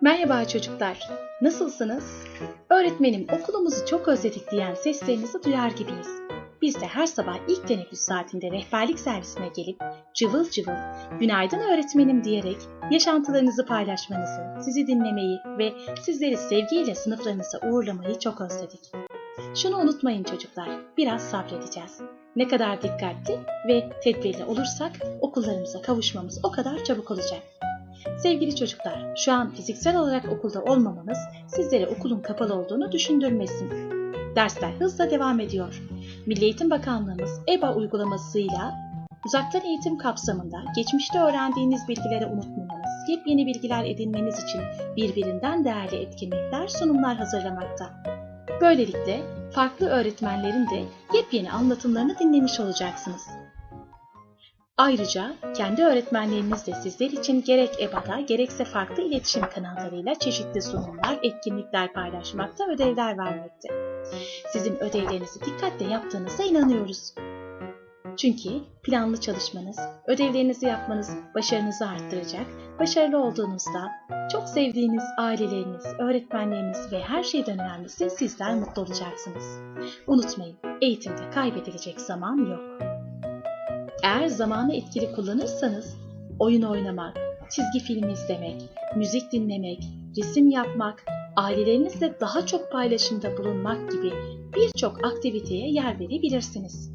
Merhaba çocuklar. Nasılsınız? Öğretmenim okulumuzu çok özledik diyen seslerinizi duyar gibiyiz. Biz de her sabah ilk teneffüs saatinde rehberlik servisine gelip cıvıl cıvıl günaydın öğretmenim diyerek yaşantılarınızı paylaşmanızı, sizi dinlemeyi ve sizleri sevgiyle sınıflarınıza uğurlamayı çok özledik. Şunu unutmayın çocuklar, biraz sabredeceğiz. Ne kadar dikkatli ve tedbirli olursak okullarımıza kavuşmamız o kadar çabuk olacak. Sevgili çocuklar, şu an fiziksel olarak okulda olmamanız sizlere okulun kapalı olduğunu düşündürmesin. Dersler hızla devam ediyor. Milli Eğitim Bakanlığımız EBA uygulamasıyla uzaktan eğitim kapsamında geçmişte öğrendiğiniz bilgileri unutmamanız, yepyeni bilgiler edinmeniz için birbirinden değerli etkinlikler, sunumlar hazırlamakta. Böylelikle farklı öğretmenlerin de yepyeni anlatımlarını dinlemiş olacaksınız. Ayrıca kendi öğretmenleriniz de sizler için gerek EBA'da gerekse farklı iletişim kanallarıyla çeşitli sunumlar, etkinlikler paylaşmakta, ödevler vermekte. Sizin ödevlerinizi dikkatle yaptığınıza inanıyoruz. Çünkü planlı çalışmanız, ödevlerinizi yapmanız başarınızı arttıracak, başarılı olduğunuzda çok sevdiğiniz aileleriniz, öğretmenleriniz ve her şeyden önemlisi sizler mutlu olacaksınız. Unutmayın, eğitimde kaybedilecek zaman yok. Eğer zamanı etkili kullanırsanız oyun oynamak, çizgi film izlemek, müzik dinlemek, resim yapmak, ailelerinizle daha çok paylaşımda bulunmak gibi birçok aktiviteye yer verebilirsiniz.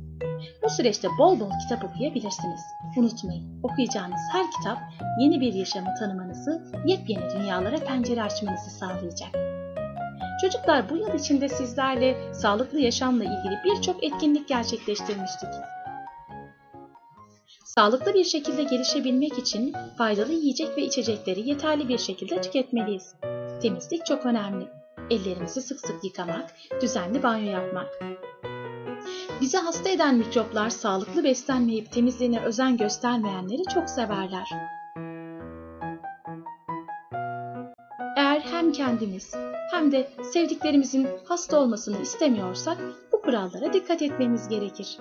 Bu süreçte bol bol kitap okuyabilirsiniz. Unutmayın, okuyacağınız her kitap yeni bir yaşamı tanımanızı, yepyeni dünyalara pencere açmanızı sağlayacak. Çocuklar bu yıl içinde sizlerle sağlıklı yaşamla ilgili birçok etkinlik gerçekleştirmiştik. Sağlıklı bir şekilde gelişebilmek için faydalı yiyecek ve içecekleri yeterli bir şekilde tüketmeliyiz. Temizlik çok önemli. Ellerimizi sık sık yıkamak, düzenli banyo yapmak. Bizi hasta eden mikroplar sağlıklı beslenmeyip temizliğine özen göstermeyenleri çok severler. Eğer hem kendimiz hem de sevdiklerimizin hasta olmasını istemiyorsak bu kurallara dikkat etmemiz gerekir.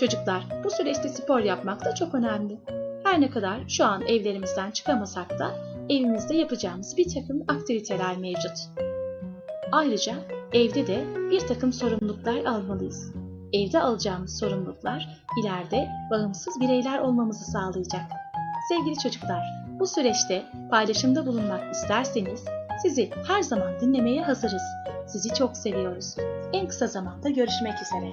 Çocuklar, bu süreçte spor yapmak da çok önemli. Her ne kadar şu an evlerimizden çıkamasak da evimizde yapacağımız bir takım aktiviteler mevcut. Ayrıca evde de bir takım sorumluluklar almalıyız. Evde alacağımız sorumluluklar ileride bağımsız bireyler olmamızı sağlayacak. Sevgili çocuklar, bu süreçte paylaşımda bulunmak isterseniz sizi her zaman dinlemeye hazırız. Sizi çok seviyoruz. En kısa zamanda görüşmek üzere.